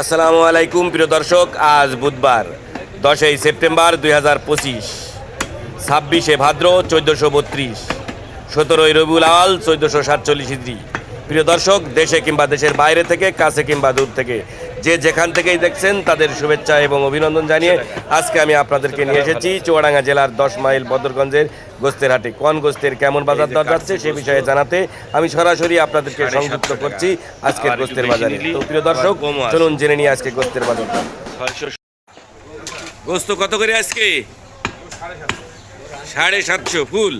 আসসালামু আলাইকুম, প্রিয় দর্শক, আজ বুধবার, দশই সেপ্টেম্বর দুই হাজার পঁচিশ, ছাব্বিশে ভাদ্র চোদ্দোশো বত্রিশ, সতেরোই রবিউল আল চোদ্দোশো সাতচল্লিশ ইদ্রি প্রিয় দর্শক, দেশে কিংবা দেশের বাইরে থেকে, কাছে কিংবা দূর থেকে যে যেখান থেকেই দেখছেন তাদের শুভেচ্ছা এবং অভিনন্দন জানিয়ে আজকে আমি আপনাদেরকে নিয়ে এসেছি চুয়াডাঙ্গা জেলার দশ মাইল বদরগঞ্জের গোস্তের হাটে কোন গোস্তের কেমন বাজার দর যাচ্ছে সে বিষয়ে জানাতে আমি সরাসরি আপনাদেরকে সংযুক্ত করছি আজকের গোস্তের বাজারে। তো প্রিয় দর্শক চলুন জেনে নিয়ে আজকে গোস্তের বাজার দর গোস্ত কত করে আজকে? সাড়ে সাতশো ফুল।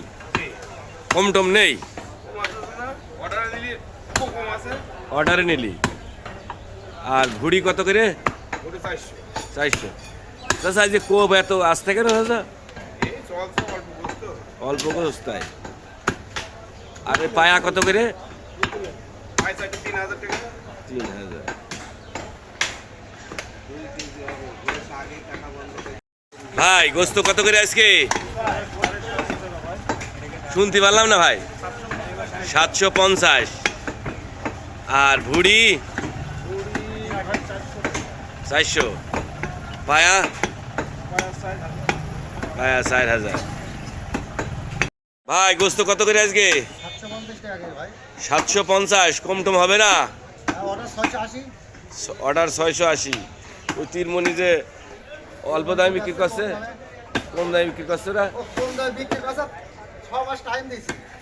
কম টম নেই? অর্ডারে নিলি? আর ভুড়ি কত করে? চারশো। চাষা আজ কোপ এত আসতে কেন চাষা অল্প গোস্তায় আর ওই পায়া কত করে? তিন হাজার। ভাই, গোস্ত কত করে আজকে? শুনতে পারলাম না ভাই? সাতশো পঞ্চাশ। আর ভুড়ি? চারশো পায়া? পায়া চার হাজার। ভাই গোস্ত কত করে আজকে? সাতশো পঞ্চাশ কম টম হবে না? অর্ডার ছয়শো আশি। ওই তিনমণি যে অল্প দামে বিক্রি করছে কম দামে বিক্রি করছে না?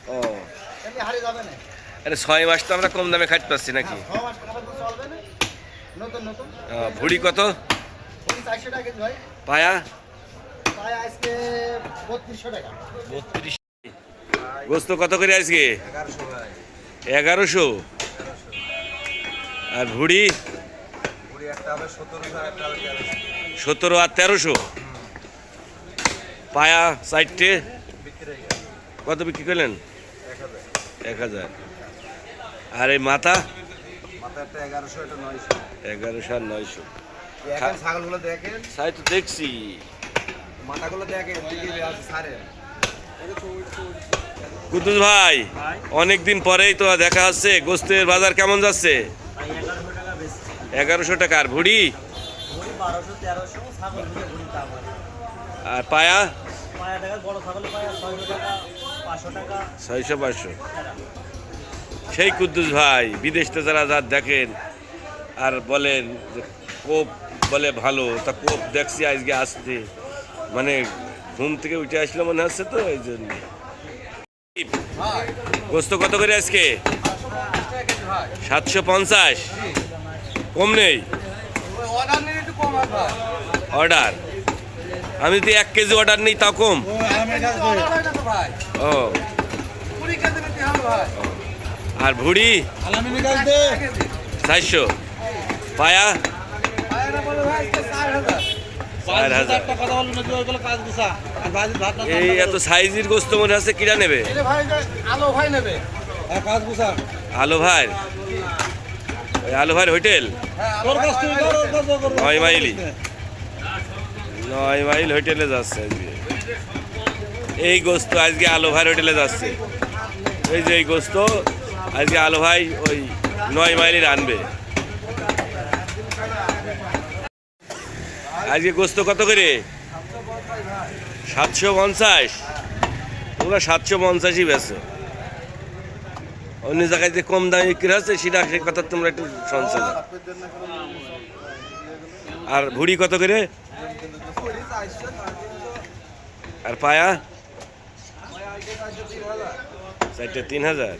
ও। আরে ছয় মাস তো আমরা কম দামে খাইতে পারছি নাকি ছ মাস টাকা তো চলবে না নতুন নতুন আহ, ভুড়ি কত? পায়া? বত্রিশ। গোস্ত কত করে আজকে? এগারোশো আর ভুড়ি? সতেরো আর তেরোশো। পায়া সাইডটে কত বিক্রি করলেন? এক হাজার। আর এই মাথা? এগারোশো একটা নয়শো। এগারোশো আর নয়শো। ছাগলগুলো দেখেন। সাই তো দেখছি। মাথাগুলো দেখেন দিকে আছে সারেন কুতুস ভাই অনেক দিন পরেই তো দেখা হচ্ছে গোস্তের বাজার কেমন যাচ্ছে? এগারোশো টাকা আর ভুড়ি? আর পায়া? ছয়শো পাঁচশো ছয়শো পাঁচশো। সেই কুদ্দুস ভাই বিদেশতে যারা যা দেখেন আর বলেন যে কোপ বলে ভালো তা কোপ দেখছি আজকে আসতে। মানে ঘুম থেকে উঠে আসলে মনে হচ্ছে তো এই জন্য। গোস্ত কত করে আজকে? সাতশো পঞ্চাশ। কম নেই? অর্ডার? আমি যদি এক কেজি অর্ডার নিই তাও কম? ও আর ভুড়ি? চারশো। পায়া? এই এত সাইজের গোস্ত মনে নেবে? আলো ভাই। ওই হোটেল? নয় নয় মাইল হোটেলে যাচ্ছে এই গোস্ত আজকে আলো ভাইয়ের হোটেলে যাচ্ছে। এই যে এই গোস্ত আজকে আলো ভাই ওই নয় মাইলের আনবে। আজকে গোস্ত কত করে? সাতশো পঞ্চাশ। তোমরা সাতশো পঞ্চাশই বেছো অন্য জায়গায় যে কম দামে বিক্রি হচ্ছে, সেটা সে কথা তোমরা একটু সঞ্চয় আর ভুড়ি কত করে? আর পায়া? চারটে তিন হাজার।